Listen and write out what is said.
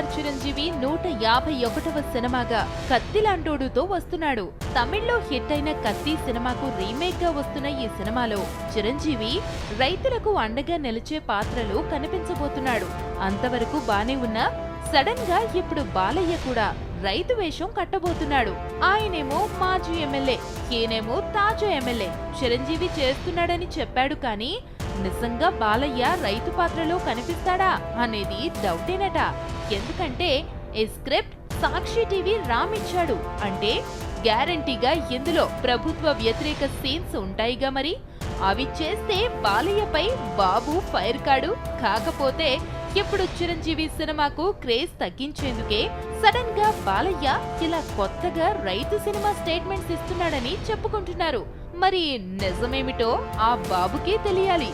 చిరంజీవి నూట యాభై ఒకటవ సినిమాగా. కత్తిలాంటోడుతో వస్తున్నాడు. తమిళ్ళో హిట్ అయిన కత్తి సినిమాకు రీమేక్గా వస్తున్న ఈ సినిమాలో చిరంజీవి రైతులకు అండగా నిలిచే పాత్రలో కనిపించబోతున్నాడు. అంతవరకు బానే ఉన్నా సడన్గా ఇప్పుడు బాలయ్య కూడా రైతు వేషం కట్టబోతున్నాడు. ఆయనేమో మాజీ ఎమ్మెల్యే ఈయనేమో తాజా ఎమ్మెల్యే. చిరంజీవి చేస్తున్నాడని చెప్పాడు కానీ నిజంగా బాలయ్య రైతు పాత్రలో కనిపిస్తాడా అనేది డౌటేనట. ఎందుకంటే ఈ స్క్రిప్ట్ సాక్షి టీవీ రామిచ్చాడు. అంటే గ్యారంటీగా ఇందులో ప్రభుత్వ వ్యతిరేక సీన్స్ ఉంటాయిగా మరి. అవి చేస్తే బాలయ్యపై బాబు ఫైర్ కాడు. కాకపోతే ఇప్పుడు చిరంజీవి సినిమాకు క్రేజ్ తగ్గించేందుకే సడన్గా బాలయ్య ఇలా కొత్తగా రైతు సినిమా స్టేట్మెంట్స్ ఇస్తున్నాడని చెప్పుకుంటున్నారు. మరి నిజమేమిటో ఆ బాబుకే తెలియాలి.